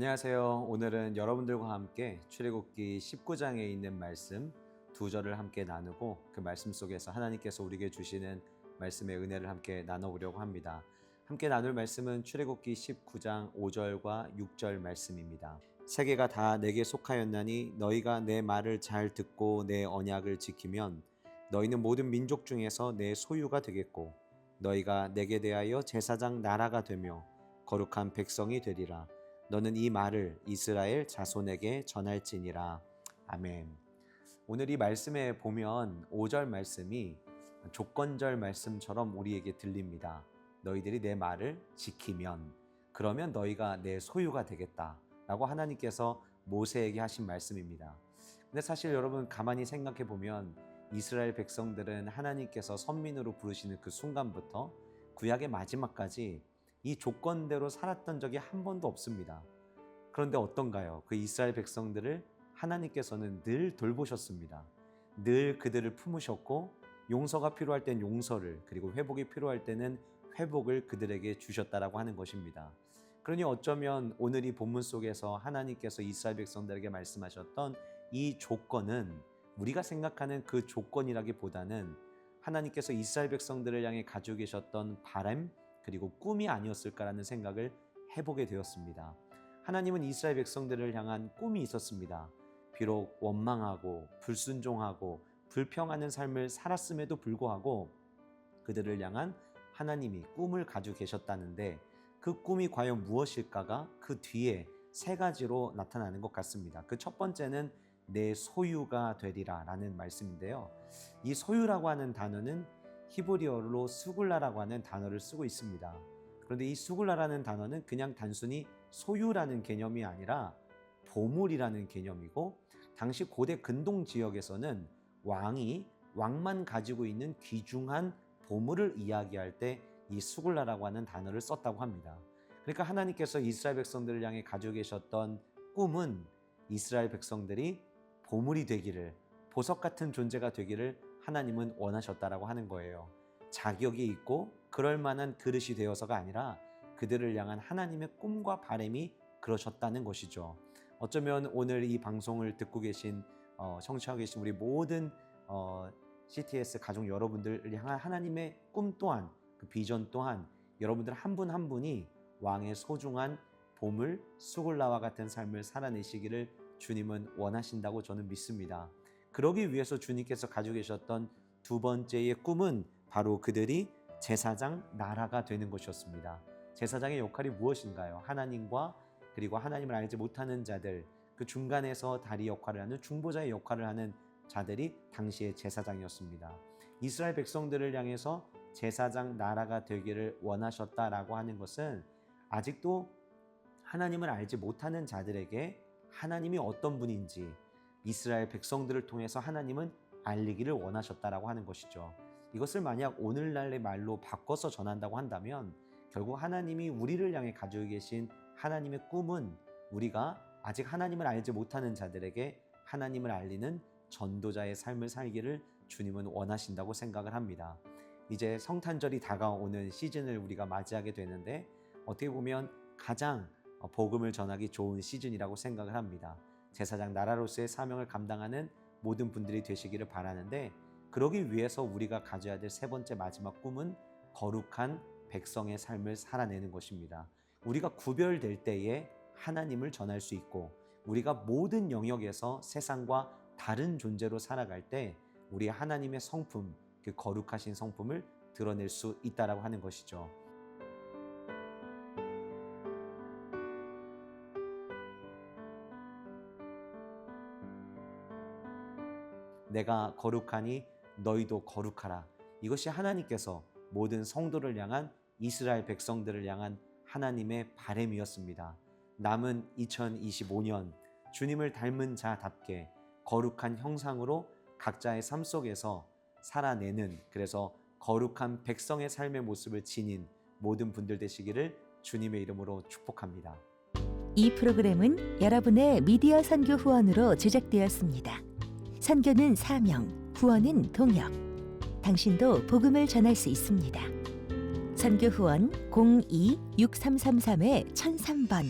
안녕하세요. 오늘은 여러분들과 함께 출애굽기 19장에 있는 말씀 두 절을 함께 나누고 그 말씀 속에서 하나님께서 우리에게 주시는 말씀의 은혜를 함께 나눠보려고 합니다. 함께 나눌 말씀은 출애굽기 19장 5절과 6절 말씀입니다. 세계가 다 내게 속하였나니 너희가 내 말을 잘 듣고 내 언약을 지키면 너희는 모든 민족 중에서 내 소유가 되겠고 너희가 내게 대하여 제사장 나라가 되며 거룩한 백성이 되리라. 너는 이 말을 이스라엘 자손에게 전할지니라. 아멘. 오늘 이 말씀에 보면 5절 말씀이 조건절 말씀처럼 우리에게 들립니다. 너희들이 내 말을 지키면 그러면 너희가 내 소유가 되겠다. 라고 하나님께서 모세에게 하신 말씀입니다. 근데 사실 여러분 가만히 생각해 보면 이스라엘 백성들은 하나님께서 선민으로 부르시는 그 순간부터 구약의 마지막까지 이 조건대로 살았던 적이 한 번도 없습니다. 그런데 어떤가요? 그 이스라엘 백성들을 하나님께서는 늘 돌보셨습니다. 늘 그들을 품으셨고 용서가 필요할 땐 용서를 그리고 회복이 필요할 때는 회복을 그들에게 주셨다라고 하는 것입니다. 그러니 어쩌면 오늘 이 본문 속에서 하나님께서 이스라엘 백성들에게 말씀하셨던 이 조건은 우리가 생각하는 그 조건이라기보다는 하나님께서 이스라엘 백성들을 향해 가지고 계셨던 바람 그리고 꿈이 아니었을까라는 생각을 해보게 되었습니다. 하나님은 이스라엘 백성들을 향한 꿈이 있었습니다. 비록 원망하고 불순종하고 불평하는 삶을 살았음에도 불구하고 그들을 향한 하나님이 꿈을 가지고 계셨다는데 그 꿈이 과연 무엇일까가 그 뒤에 세 가지로 나타나는 것 같습니다. 그 첫 번째는 내 소유가 되리라 라는 말씀인데요. 이 소유라고 하는 단어는 히브리어로 수굴라라고 하는 단어를 쓰고 있습니다. 그런데 이 수굴라라는 단어는 그냥 단순히 소유라는 개념이 아니라 보물이라는 개념이고 당시 고대 근동 지역에서는 왕이 왕만 가지고 있는 귀중한 보물을 이야기할 때 이 수굴라라고 하는 단어를 썼다고 합니다. 그러니까 하나님께서 이스라엘 백성들을 향해 가지고 계셨던 꿈은 이스라엘 백성들이 보물이 되기를 보석 같은 존재가 되기를 하나님은 원하셨다라고 하는 거예요. 자격이 있고 그럴 만한 그릇이 되어서가 아니라 그들을 향한 하나님의 꿈과 바램이 그러셨다는 것이죠. 어쩌면 오늘 이 방송을 듣고 계신 어, 청취하고 계신 우리 모든 어, CTS 가족 여러분들을 향한 하나님의 꿈 또한 그 비전 또한 여러분들 한 분 한 분이 왕의 소중한 보물 수골라와 같은 삶을 살아내시기를 주님은 원하신다고 저는 믿습니다. 그러기 위해서 주님께서 가지고 계셨던 두 번째의 꿈은 바로 그들이 제사장 나라가 되는 것이었습니다. 제사장의 역할이 무엇인가요? 하나님과 그리고 하나님을 알지 못하는 자들, 그 중간에서 다리 역할을 하는 중보자의 역할을 하는 자들이 당시의 제사장이었습니다. 이스라엘 백성들을 향해서 제사장 나라가 되기를 원하셨다라고 하는 것은 아직도 하나님을 알지 못하는 자들에게 하나님이 어떤 분인지 이스라엘 백성들을 통해서 하나님은 알리기를 원하셨다라고 하는 것이죠. 이것을 만약 오늘날의 말로 바꿔서 전한다고 한다면 결국 하나님이 우리를 향해 가지고 계신 하나님의 꿈은 우리가 아직 하나님을 알지 못하는 자들에게 하나님을 알리는 전도자의 삶을 살기를 주님은 원하신다고 생각을 합니다. 이제 성탄절이 다가오는 시즌을 우리가 맞이하게 되는데 어떻게 보면 가장 복음을 전하기 좋은 시즌이라고 생각을 합니다. 제사장 나라로서의 사명을 감당하는 모든 분들이 되시기를 바라는데 그러기 위해서 우리가 가져야 될 세 번째 마지막 꿈은 거룩한 백성의 삶을 살아내는 것입니다. 우리가 구별될 때에 하나님을 전할 수 있고 우리가 모든 영역에서 세상과 다른 존재로 살아갈 때 우리 하나님의 성품, 그 거룩하신 성품을 드러낼 수 있다라고 하는 것이죠. 내가 거룩하니 너희도 거룩하라. 이것이 하나님께서 모든 성도를 향한 이스라엘 백성들을 향한 하나님의 바램이었습니다. 남은 2025년 주님을 닮은 자답게 거룩한 형상으로 각자의 삶 속에서 살아내는 그래서 거룩한 백성의 삶의 모습을 지닌 모든 분들 되시기를 주님의 이름으로 축복합니다. 이 프로그램은 여러분의 미디어 선교 후원으로 제작되었습니다. 선교는 사명, 후원은 동역. 당신도 복음을 전할 수 있습니다. 선교 후원 02-6333-1003번